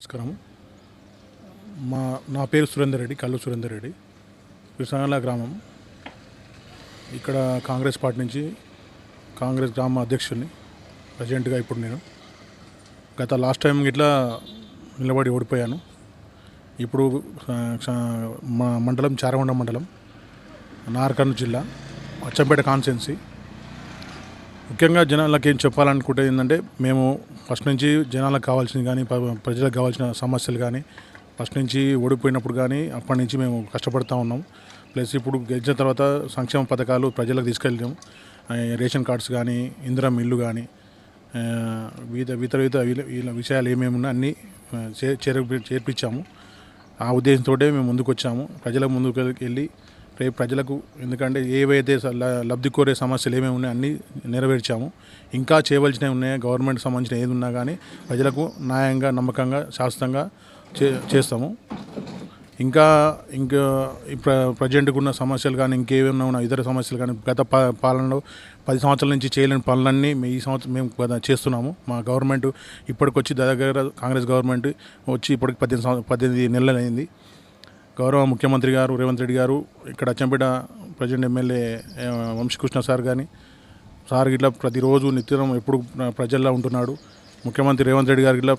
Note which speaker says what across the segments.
Speaker 1: నమస్కారం మా నా పేరు సురేందర్ రెడ్డి కల్లు సురేందర్ రెడ్డి. కృష్ణాల గ్రామం. ఇక్కడ కాంగ్రెస్ పార్టీ నుంచి కాంగ్రెస్ గ్రామ అధ్యక్షుడిని ప్రజెంట్గా ఇప్పుడు నేను. గత లాస్ట్ టైం ఇట్లా నిలబడి ఓడిపోయాను. ఇప్పుడు మా మండలం చారవండ మండలం నార్కర్నూలు జిల్లా అచ్చంపేట కాన్స్టెన్సీ ముఖ్యంగా జనాలకు ఏం చెప్పాలనుకుంటే ఏంటంటే మేము ఫస్ట్ నుంచి జనాలకు కావాల్సింది కానీ ప్రజలకు కావాల్సిన సమస్యలు కానీ ఫస్ట్ నుంచి ఓడిపోయినప్పుడు కానీ అప్పటి నుంచి మేము కష్టపడుతూ ఉన్నాం. ప్లస్ ఇప్పుడు గెలిచిన తర్వాత సంక్షేమ పథకాలు ప్రజలకు తీసుకెళ్ళాం. రేషన్ కార్డ్స్ కానీ ఇందిరం ఇల్లు కానీ వివిధ ఇతర ఇతర వీళ్ళ- వీళ్ళ విషయాలు ఏమేమి ఉన్నా అన్నీ చే- చేర్పి చేర్పించాము. ఆ ఉద్దేశంతో మేము ముందుకు వచ్చాము ప్రజలకు ముందుకు వెళ్ళి రేపు ప్రజలకు ఎందుకంటే ఏవైతే స- ల- లబ్ధి కోరే సమస్యలు ఏమేమి ఉన్నాయో అన్నీ నెరవేర్చాము. ఇంకా చేయవలసినవి ఉన్నాయో? గవర్నమెంట్ సంబంధించిన ఏది ఉన్నా కానీ ప్రజలకు న్యాయంగా నమ్మకంగా శాశ్వతంగా చే చేస్తాము. ఇంకా ఇంకా ఈ ప్ర ఉన్న సమస్యలు కానీ ఇంకేమైనా ఉన్న ఇతర సమస్యలు కానీ గత పాలనలో పది సంవత్సరాల నుంచి చేయలేని పనులన్నీ ఈ సంవత్సరం మేము చేస్తున్నాము. మా గవర్నమెంట్ ఇప్పటికొచ్చి దగ్గర కాంగ్రెస్ గవర్నమెంట్ వచ్చి ఇప్పటికి పద్దెనిమిది సంవ- పద్దెనిమిది నెలలు అయింది గౌరవ ముఖ్యమంత్రి గారు రేవంత్ రెడ్డి గారు ఇక్కడ Achampet present MLA Vamshikrishna sir కానీ సార్ ఇట్లా ప్రతిరోజు నిత్యం ఎప్పుడు ప్రజల్లో ఉంటున్నాడు. ముఖ్యమంత్రి రేవంత్ రెడ్డి గారు ఇట్లా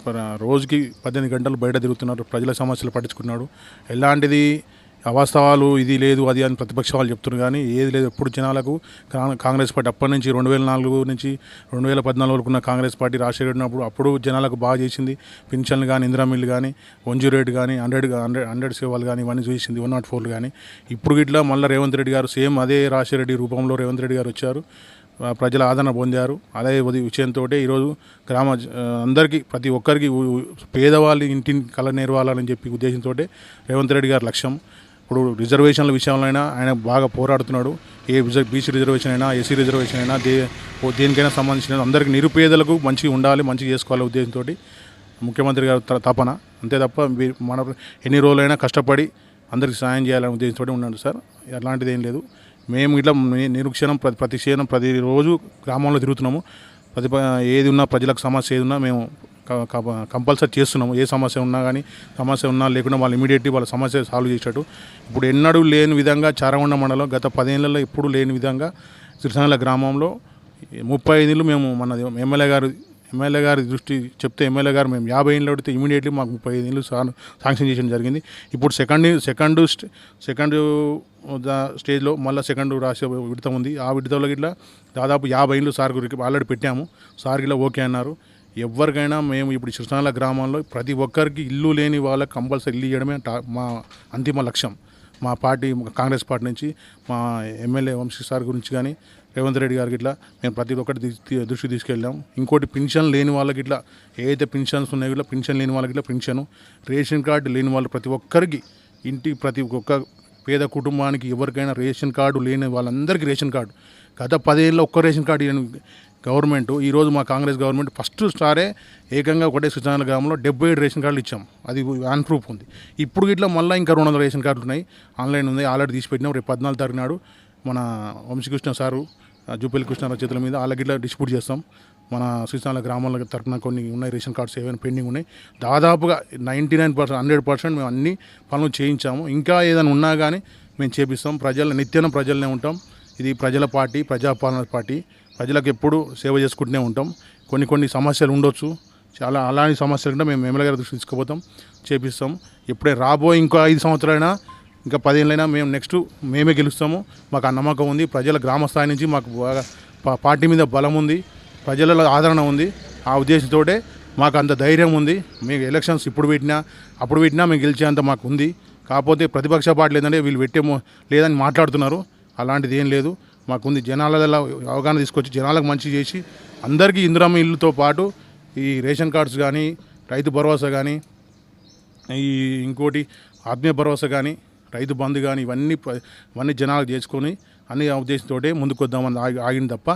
Speaker 1: రోజుకి పద్దెనిమిది గంటలు బయట తిరుగుతున్నారు ప్రజల సమస్యలు పట్టించుకున్నాడు. ఎలాంటిది అవాస్తవాలు ఇది లేదు అది అని ప్రతిపక్ష వాళ్ళు చెప్తున్నారు. కానీ ఏది లేదు ఎప్పుడు జనాలకు కాంగ్రెస్ పార్టీ అప్పటి నుంచి రెండు వేల నాలుగు నుంచి రెండు వేల పద్నాలుగు వరకు ఉన్న కాంగ్రెస్ పార్టీ రాజశేఖర్ ఉన్నప్పుడు అప్పుడు జనాలకు బాగా చేసింది. పింఛన్లు కానీ ఇందిరా మిల్లు కానీ వన్ జీరో ఎయిట్ కానీ హండ్రెడ్ హండ్రెడ్ హండ్రెడ్ సేవలు కానీ ఇవన్నీ చూసింది వన్ నాట్ ఫోర్లు కానీ. ఇప్పుడు ఇట్లా మళ్ళీ రేవంత్ రెడ్డి గారు సేమ్ అదే రాజశేఖర రెడ్డి రూపంలో రేవంత్ రెడ్డి గారు వచ్చారు. ప్రజల ఆదరణ పొందారు. అదే విషయంతో ఈరోజు గ్రామ అందరికీ ప్రతి ఒక్కరికి పేదవాళ్ళు పేదవాళ్ళ ఇంటిని కళ నేర్వాలని చెప్పి ఉద్దేశంతో రేవంత్ రెడ్డి గారి లక్ష్యం. ఇప్పుడు రిజర్వేషన్ల విషయంలో అయినా ఆయన బాగా పోరాడుతున్నాడు. ఏ బీసీ రిజర్వేషన్ అయినా ఎస్సీ రిజర్వేషన్ అయినా దే ఓ దేనికైనా సంబంధించిన అందరికీ నిరుపేదలకు మంచిగా ఉండాలి మంచిగా చేసుకోవాలి ఉద్దేశంతో ముఖ్యమంత్రి గారు త- తపన. అంతే తప్ప మన ఎన్ని రోజులైనా కష్టపడి అందరికి సాయం చేయాలనే ఉద్దేశంతో ఉన్నాడు సార్. అలాంటిది ఏం లేదు. మేము ఇట్లా నిరుక్షణం ప్రతి ప్రతి క్షణం ప్రతిరోజు గ్రామంలో తిరుగుతున్నాము. ప్రతి ఏది ఉన్నా ప్రజలకు సమస్య ఏది ఉన్నా మేము కంపల్సరీ చేస్తున్నాము. ఏ సమస్య ఉన్నా కానీ సమస్య ఉన్నా లేకుండా వాళ్ళు ఇమీడియట్లీ వాళ్ళ సమస్య సాల్వ్ చేసేటట్టు. ఇప్పుడు ఎన్నడూ లేని విధంగా చారగొండ మండలం గత పదేళ్ళలో ఎప్పుడు లేని విధంగా సిరిసనల గ్రామంలో ముప్పై ఐదు మేము మన ఎమ్మెల్యే గారు ఎమ్మెల్యే గారి దృష్టి చెప్తే ఎమ్మెల్యే గారు మేము యాభై ఏళ్ళు అడిగితే ఇమీడియట్లీ మాకు ముప్పై ఐదు ఏళ్ళు శాంక్షన్ చేయడం జరిగింది. ఇప్పుడు సెకండ్ సెకండ్ సెకండ్ దా- స్టేజ్లో మళ్ళీ సెకండ్ రాసే విడత ఉంది. ఆ విడతలో ఇట్లా దాదాపు యాభై ఏళ్ళు సార్ గురికి ఆల్రెడీ పెట్టాము. సార్ గిట్లా ఓకే అన్నారు. ఎవరికైనా మేము ఇప్పుడు చిరుసాల గ్రామంలో ప్రతి ఒక్కరికి ఇల్లు లేని వాళ్ళకి కంపల్సరీ ఇల్లు ఇవ్వడమే మా అంతిమ లక్ష్యం. మా పార్టీ కాంగ్రెస్ పార్టీ నుంచి మా ఎమ్మెల్యే వంశీ సార్ గురించి కానీ రేవంత్ రెడ్డి గారికి ఇట్లా మేము ప్రతి ఒక్కటి దృష్టి తీసుకెళ్ళాం. ఇంకోటి పెన్షన్ లేని వాళ్ళకి ఇట్లా ఏదైతే పెన్షన్స్ ఉన్నాయో ఇట్లా పెన్షన్ లేని వాళ్ళకి ఇట్లా పెన్షన్ రేషన్ కార్డు లేని వాళ్ళు ప్రతి ఒక్కరికి ఇంటి ప్రతి ఒక్క పేద కుటుంబానికి ఎవరికైనా రేషన్ కార్డు లేని వాళ్ళందరికీ రేషన్ కార్డు. గత పదేళ్ళలో ఒక్క రేషన్ కార్డు గవర్నమెంట్ ఈరోజు మా కాంగ్రెస్ గవర్నమెంట్ ఫస్ట్ స్టారే ఏకంగా ఒకటే సుజనాల గ్రామంలో డెబ్బై ఏడు రేషన్ కార్డులు ఇచ్చాం. అది వ్యాన్ ప్రూఫ్ ఉంది. ఇప్పుడు ఇట్లా మళ్ళీ ఇంకా రెండు వందల రేషన్ కార్డులు ఉన్నాయి. ఆన్లైన్ ఉంది ఆల్రెడీ తీసి పెట్టినాం. రేపు పద్నాలుగు తారీఖు నాడు మన వంశీకృష్ణ సారు జూపల్లి కృష్ణారావు చేతుల మీద వాళ్ళకి ఇట్లా డిస్ట్రిబ్యూట్ చేస్తాం. మన శ్రీశాల గ్రామాల తరఫున కొన్ని ఉన్నాయి రేషన్ కార్డ్స్ ఏమైనా పెండింగ్ ఉన్నాయి. దాదాపుగా ninety nine percent hundred percent మేము అన్ని పనులు చేయించాము. ఇంకా ఏదైనా ఉన్నా కానీ మేము చేపిస్తాం. ప్రజల నిత్యం ప్రజలనే ఉంటాం. ఇది ప్రజల పార్టీ ప్రజాపాలన పార్టీ. ప్రజలకు ఎప్పుడు సేవ చేసుకుంటూనే ఉంటాం. కొన్ని కొన్ని సమస్యలు ఉండొచ్చు. చాలా అలాంటి సమస్యలు కూడా మేము ఎమ్మెల్యే గారి దృష్టి తీసుకుపోతాం చేపిస్తాం. ఎప్పుడే రాబోయే ఇంకో ఐదు సంవత్సరాలైనా ఇంకా పదేళ్ళైనా మేము నెక్స్ట్ మేమే గెలుస్తాము. మాకు ఆ నమ్మకం ఉంది. ప్రజల గ్రామ స్థాయి నుంచి మాకు బాగా పార్టీ మీద బలం ఉంది. ప్రజలలో ఆదరణ ఉంది. ఆ ఉద్దేశంతోటే మాకు అంత ధైర్యం ఉంది. మీకు ఎలక్షన్స్ ఇప్పుడు పెట్టినా అప్పుడు పెట్టినా మేము గెలిచేంత మాకు ఉంది. కాకపోతే ప్రతిపక్ష పార్టీ ఏంటంటే వీళ్ళు పెట్టేమో లేదని మాట్లాడుతున్నారు. అలాంటిది ఏం లేదు. మాకుంది జనాలలో అవగాహన తీసుకొచ్చి జనాలకు మంచి చేసి అందరికీ ఇందిరమ్మ ఇల్లుతో పాటు ఈ రేషన్ కార్డ్స్ కానీ రైతు భరోసా కానీ ఈ ఇంకోటి ఆత్మీయ భరోసా కానీ రైతు బంధు కానీ ఇవన్నీ ఇవన్నీ జనాలకు చేసుకొని అన్ని ఉద్దేశంతో ముందుకు వద్దామని ఆగి ఆగింది తప్ప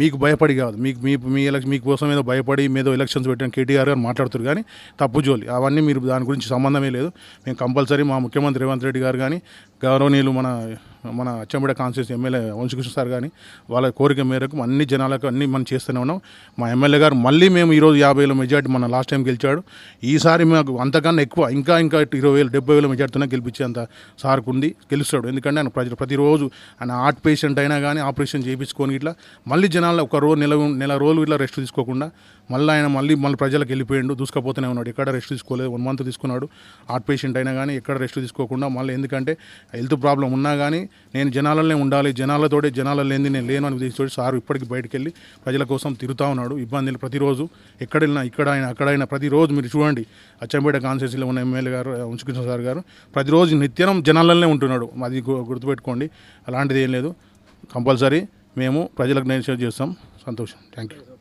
Speaker 1: మీకు భయపడి కాదు. మీకు మీ మీ ఎలక్షన్ మీకోసం ఏదో భయపడి మీదో ఎలక్షన్స్ పెట్టిన కేటీఆర్ గారు మాట్లాడుతారు కానీ తప్పు జోలి. అవన్నీ మీరు దాని గురించి సంబంధమే లేదు. మేము కంపల్సరీ మా ముఖ్యమంత్రి రేవంత్ రెడ్డి గారు కానీ గౌరవనీయులు మన మన Achampet constituency MLA Vamshikrishna sir కానీ వాళ్ళ కోరిక మేరకు అన్ని జనాలకు అన్ని మనం చేస్తూనే ఉన్నాం. మా ఎమ్మెల్యే గారు మళ్ళీ మేము ఈరోజు యాభై వేల మెజార్టీ మన లాస్ట్ టైం గెలిచాడు. ఈసారి మాకు అంతకన్నా ఎక్కువ ఇంకా ఇంకా ఇరవై వేలు డెబ్బై వేల మెజార్టీతోనే గెలిపించేంత సార్కు ఉంది గెలుస్తాడు. ఎందుకంటే ఆయన ప్రజలు ప్రతిరోజు ఆయన హార్ట్ పేషెంట్ అయినా కానీ ఆపరేషన్ చేయించుకొని ఇట్లా మళ్ళీ జనాలు ఒక రోజు నెల నెల రోజులు ఇట్లా రెస్ట్ తీసుకోకుండా మళ్ళీ ఆయన మళ్ళీ మళ్ళీ ప్రజలకు వెళ్ళిపోయిండు దూసుకపోతూనే ఉన్నాడు. ఎక్కడ రెస్ట్ తీసుకోలేదు వన్ మంత్ తీసుకున్నాడు. హార్ట్ పేషెంట్ అయినా కానీ ఎక్కడ రెస్ట్ తీసుకోకుండా మళ్ళీ ఎందుకంటే హెల్త్ ప్రాబ్లం ఉన్నా కానీ నేను జనాలనే ఉండాలి జనాలతోటే జనాల లేని నేను లేను అని తీసుకొని సార్ ఇప్పటికి బయటకు వెళ్ళి ప్రజల కోసం తిరుగుతూ ఉన్నాడు. ఇబ్బందులు ప్రతిరోజు ఎక్కడ వెళ్ళినా ఇక్కడ అయినా అక్కడ అయినా ప్రతిరోజు మీరు చూడండి అచ్చంపేట కాన్స్టిట్యూన్సీలో ఉన్న ఎమ్మెల్యే గారు ఉంచుకృష్ణ సార్ గారు ప్రతిరోజు నిత్యం జనాలనే ఉంటున్నాడు. అది గు- గుర్తుపెట్టుకోండి. అలాంటిది ఏం లేదు. కంపల్సరీ మేము ప్రజలకు నేను షేర్ చేస్తాం. సంతోషం. Thank you